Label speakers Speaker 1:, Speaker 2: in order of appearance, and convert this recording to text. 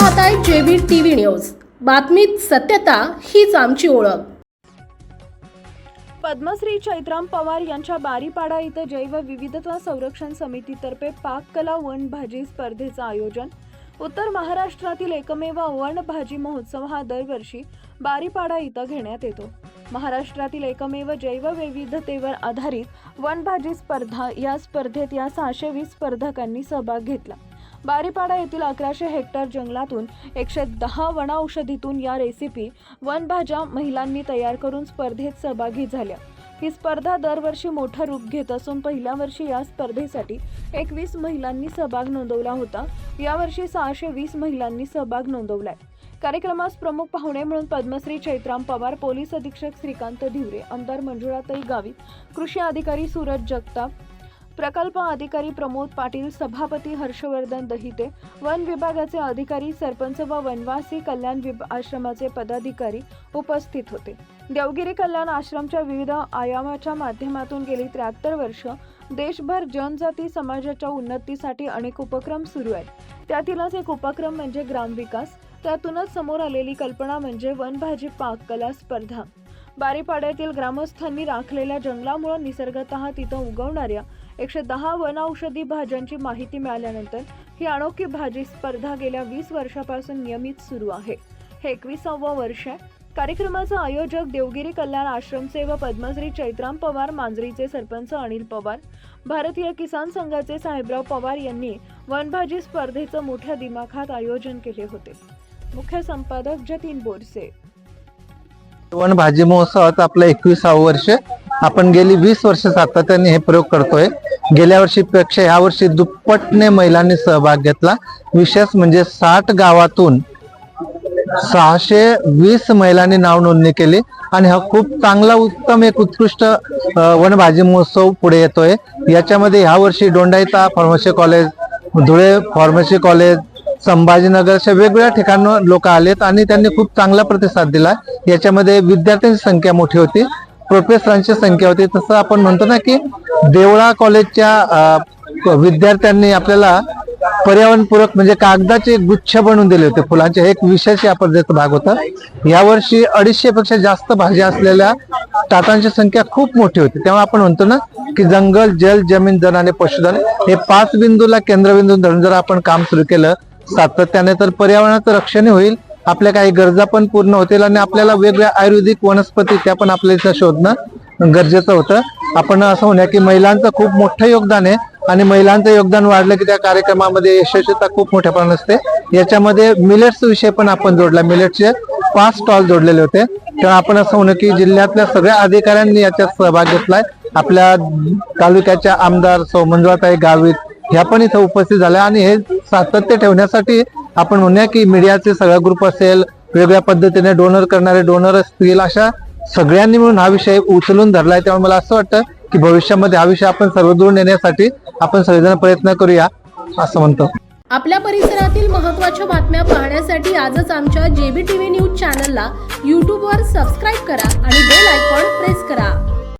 Speaker 1: पाहताय JB TV news. बातमीत सत्यता हीच आमची ओळख.
Speaker 2: पद्मश्री चैत्राम पवार यांच्या बारीपाडा इथं जैव विविधता संरक्षण समितीतर्फे पाककला वण भाजी स्पर्धेचं आयोजन. उत्तर महाराष्ट्रातील एकमेव वण भाजी महोत्सव हा दरवर्षी बारीपाडा इथं घेण्यात येतो. महाराष्ट्रातील एकमेव जैवविविधतेवर आधारित वनभाजी स्पर्धा या स्पर्धेत या सहाशे वीस स्पर्धकांनी सहभाग घेतला. बारीपाडा येथील अकराशे हेक्टर जंगलातून एकशे दहा वनौषधीतून या रेसिपी वनभाज्या महिलांनी तयार करून स्पर्धेत सहभागी झाल्या. ही स्पर्धा दरवर्षी मोठं रूप घेत असून पहिल्या वर्षी या स्पर्धेसाठी एकवीस महिलांनी सहभाग नोंदवला होता. यावर्षी सहाशे वीस महिलांनी सहभाग नोंदवलाय. कार्यक्रमास प्रमुख पाहुणे म्हणून पद्मश्री चैत्राम पवार पोलीस अधीक्षक श्रीकांत धिवरे आमदार मंजुळाताई गावित कृषी अधिकारी सूरज जगताप प्रकल्प अधिकारी प्रमोद पाटील सभापती हर्षवर्धन दहिते वन विभागाचे अधिकारी सरपंच व वनवासी कल्याण आश्रमाचे पदाधिकारी उपस्थित होते. देवगिरी कल्याण आश्रमच्या विविध आयामाच्या माध्यमातून गेली त्र्याहत्तर वर्ष देशभर जनजाती समाजाच्या उन्नतीसाठी अनेक उपक्रम सुरू आहेत. त्यातीलच एक उपक्रम म्हणजे ग्रामविकास त्यातूनच समोर आलेली कल्पना म्हणजे वनभाजी पाककला स्पर्धा. बारीपाड्यातील ग्रामस्थांनी राखलेल्या जंगलामुळे निसर्गतः तिथं उगवणाऱ्या एकशे दहा वनौषधी भाज्यांची माहिती मिळाल्यानंतर ही अनोखी भाजी स्पर्धा गेल्या वीस वर्षापासून नियमित सुरू आहे. हे एकविसावं वर्ष आहे. कार्यक्रमाचं आयोजक देवगिरी कल्याण आश्रमचे व पद्मश्री चैत्राम पवार मांजरीचे सरपंच अनिल पवार भारतीय किसान संघाचे साहेबराव पवार यांनी वनभाजी स्पर्धेचं मोठ्या दिमाखात आयोजन केले होते. मुख्य संपादक जतीन बोरसे.
Speaker 3: वन भाजी महोत्सवाचं आपलं एकविसावं वर्ष आपण गेली वीस वर्ष सातत्याने हे प्रयोग करतोय. गेल्या वर्षीपेक्षा ह्या वर्षी दुप्पटने महिलांनी सहभाग घेतला. विशेष म्हणजे साठ गावातून सहाशे वीस महिलांनी नाव नोंदणी केली आणि हा खूप चांगला उत्तम एक उत्कृष्ट वनभाजी महोत्सव पुढे येतोय. याच्यामध्ये ह्या वर्षी Dondaicha pharmacy college Dhule pharmacy college Sambhajinagar अशा वेगवेगळ्या ठिकाणून लोक आलेत आणि त्यांनी खूप चांगला प्रतिसाद दिला याच्यामध्ये विद्यार्थ्यांची संख्या मोठी होती प्रोफेसरांची संख्या होती. तसं आपण म्हणतो ना की देवळा कॉलेजच्या विद्यार्थ्यांनी आपल्याला पर्यावरणपूरक म्हणजे कागदाचे गुच्छ बनवून दिले होते फुलांचे. हे एक विशेष या भाग होता. यावर्षी अडीचशे पेक्षा जास्त भाज्या असलेल्या टाटांची संख्या खूप मोठी होती. तेव्हा आपण म्हणतो ना की जंगल जल जमीन जन आणि पशुधन हे पाच बिंदूला केंद्रबिंदू धरून जर आपण काम सुरू केलं सातत्याने तर पर्यावरणाचं रक्षणही होईल. आपल्या काही गरजा पण पूर्ण होतील आणि आपल्याला वेगवेगळ्या आयुर्वेदिक वनस्पती त्या पण आपल्या इथं शोधणं गरजेचं होतं. आपण असं म्हणूया की महिलांचं खूप मोठं योगदान आहे आणि महिलांचं योगदान वाढलं की त्या कार्यक्रमामध्ये यशस्वीता खूप मोठ्या प्रमाणात असते. याच्यामध्ये मिलेट्स विषय पण आपण जोडला. मिलेट्सचे पाच स्टॉल जोडलेले होते. तेव्हा आपण असं म्हणू की जिल्ह्यातल्या सगळ्या अधिकाऱ्यांनी याच्यात सहभाग घेतलाय. आपल्या तालुक्याच्या आमदार सौ मंजुळाताई गावित ह्या पण इथं उपस्थित झाल्या आणि हे सातत्य ठेवण्यासाठी आपण म्हणूया की मीडियाचे सगळा ग्रुप असेल वेगळ्या पद्धतीने डोनर करणारे डोनर असतील अशा सगळ्यांनी मिळून हा विषय उचलून धरलाय. त्यामुळे मला असं वाटतं की भविष्यामध्ये हा विषय आपण सर्वदूर नेण्यासाठी आपण सगळेजण प्रयत्न करूया असं म्हणतो.
Speaker 1: आपल्या परिसरातील महत्त्वाच्या बातम्या पाहण्यासाठी आजच आमच्या जेबी टीव्ही न्यूज चॅनलला यूट्यूबवर सबस्क्राईब करा आणि बेल आयकॉन प्रेस करा.